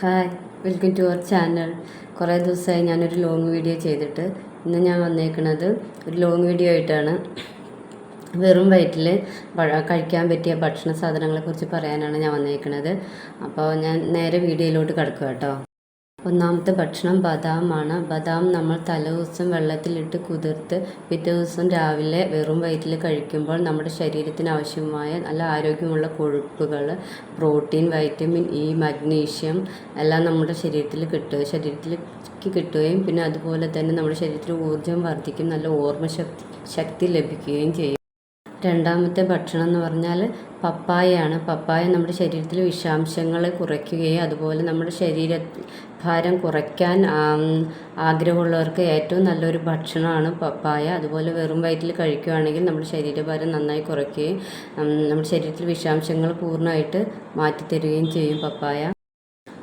Hi welcome to our channel. കുറേ ദിവസമായി ഞാനൊരു ലോങ് വീഡിയോ ചെയ്തിട്ട് ഇന്ന് ഞാൻ വന്നേക്കുന്നത് ഒരു ലോങ് വീഡിയോ ആയിട്ടാണ്. വെറും വയറ്റിൽ കഴിക്കാൻ പറ്റിയ ഭക്ഷണ സാധനങ്ങളെക്കുറിച്ച് പറയാനാണ് ഞാൻ വന്നേക്കുന്നത് അപ്പോൾ ഞാൻ നേരെ വീഡിയോയിലോട്ട് കിടക്കുക കേട്ടോ ഒന്നാമത്തെ ഭക്ഷണം ബദാമാണ്. ബദാം നമ്മൾ തലേദിവസം വെള്ളത്തിലിട്ട് കുതിർത്ത് പിറ്റേ ദിവസം രാവിലെ വെറും വയറ്റിൽ കഴിക്കുമ്പോൾ നമ്മുടെ ശരീരത്തിന് ആവശ്യമായ നല്ല ആരോഗ്യമുള്ള കൊഴുപ്പുകൾ പ്രോട്ടീൻ വൈറ്റമിൻ ഇ മഗ്നീഷ്യം എല്ലാം നമ്മുടെ ശരീരത്തിൽ കിട്ടുക ശരീരത്തിൽ കിട്ടുകയും പിന്നെ അതുപോലെ തന്നെ നമ്മുടെ ശരീരത്തിൽ ഊർജം വർദ്ധിക്കും നല്ല ഓർമ്മശക്തി ശക്തി ലഭിക്കുകയും ചെയ്യും. രണ്ടാമത്തെ ഭക്ഷണം എന്ന് പറഞ്ഞാൽ പപ്പായയാണ്. പപ്പായ നമ്മുടെ ശരീരത്തിൽ വിഷാംശങ്ങളെ കുറയ്ക്കുകയും അതുപോലെ നമ്മുടെ ശരീര ഭാരം കുറയ്ക്കാൻ ആഗ്രഹമുള്ളവർക്ക് ഏറ്റവും നല്ലൊരു ഭക്ഷണമാണ് പപ്പായ. അതുപോലെ വെറും വയറ്റിൽ കഴിക്കുകയാണെങ്കിൽ നമ്മുടെ ശരീരഭാരം നന്നായി കുറയ്ക്കുകയും നമ്മുടെ ശരീരത്തിൽ വിഷാംശങ്ങൾ പൂർണമായിട്ട് മാറ്റിത്തരുകയും ചെയ്യും പപ്പായ.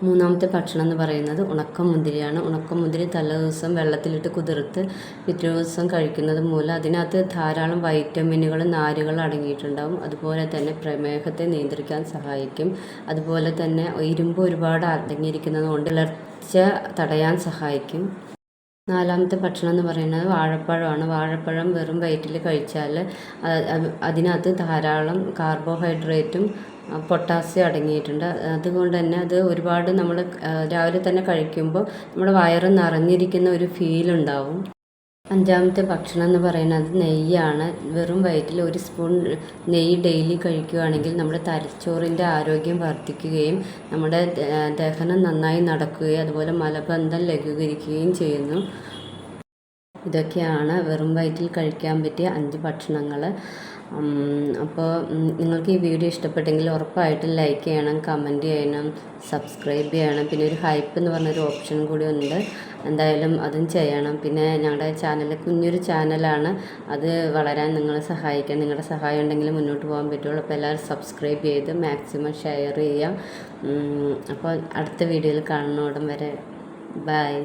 മൂന്നാമത്തെ ഭക്ഷണം എന്ന് പറയുന്നത് ഉണക്കം ഉണക്കമുന്തിരിയാണ് ഉണക്കമുന്തിരി തലേ ദിവസം വെള്ളത്തിലിട്ട് കുതിർത്ത് പിറ്റേ ദിവസം കഴിക്കുന്നത് മൂലം അതിനകത്ത് ധാരാളം വൈറ്റമിനുകളും നാരുകളും അടങ്ങിയിട്ടുണ്ടാകും അതുപോലെ തന്നെ പ്രമേഹത്തെ നിയന്ത്രിക്കാൻ സഹായിക്കും. അതുപോലെ തന്നെ ഇരുമ്പ് ഒരുപാട് അടങ്ങിയിരിക്കുന്നത് കൊണ്ട് ഇളർച്ച തടയാൻ സഹായിക്കും. നാലാമത്തെ ഭക്ഷണം എന്ന് പറയുന്നത് വാഴപ്പഴമാണ്. വാഴപ്പഴം വെറും വയറ്റിൽ കഴിച്ചാൽ അതിനകത്ത് ധാരാളം കാർബോഹൈഡ്രേറ്റും പൊട്ടാസ്യം അടങ്ങിയിട്ടുണ്ട്. അതുകൊണ്ട് തന്നെ അത് ഒരുപാട് നമ്മൾ രാവിലെ തന്നെ കഴിക്കുമ്പോൾ നമ്മുടെ വയറ് നിറഞ്ഞിരിക്കുന്ന ഒരു ഫീൽ ഉണ്ടാവും. അഞ്ചാമത്തെ ഭക്ഷണം എന്ന് പറയുന്നത് നെയ്യാണ്. വെറും വയറ്റിൽ ഒരു സ്പൂൺ നെയ്യ് ഡെയിലി കഴിക്കുകയാണെങ്കിൽ നമ്മുടെ തലച്ചോറിന്റെ ആരോഗ്യം വർദ്ധിക്കുകയും നമ്മുടെ ദഹനം നന്നായി നടക്കുകയും അതുപോലെ മലബന്ധം ലഘൂകരിക്കുകയും ചെയ്യുന്നു. ഇതൊക്കെയാണ് വെറും വയറ്റിൽ കഴിക്കാൻ പറ്റിയ അഞ്ച് ഭക്ഷണങ്ങൾ. അപ്പോൾ നിങ്ങൾക്ക് ഈ വീഡിയോ ഇഷ്ടപ്പെട്ടെങ്കിൽ ഉറപ്പായിട്ടും ലൈക്ക് ചെയ്യണം കമന്റ് ചെയ്യണം സബ്സ്ക്രൈബ് ചെയ്യണം. പിന്നെ ഒരു ഹൈപ്പ് എന്ന് പറഞ്ഞൊരു ഓപ്ഷൻ കൂടി ഉണ്ട്. എന്തായാലും അതും ചെയ്യണം. പിന്നെ ഞങ്ങളുടെ ചാനൽ കുഞ്ഞൊരു ചാനലാണ്. അത് വളരാൻ നിങ്ങൾ സഹായിക്കാം നിങ്ങളുടെ സഹായം ഉണ്ടെങ്കിൽ മുന്നോട്ട് പോകാൻ പറ്റുള്ളൂ. അപ്പോൾ എല്ലാവരും സബ്സ്ക്രൈബ് ചെയ്ത് മാക്സിമം ഷെയർ ചെയ്യാം. അപ്പോൾ അടുത്ത വീഡിയോയിൽ കാണുന്നോടം വരെ ബൈ.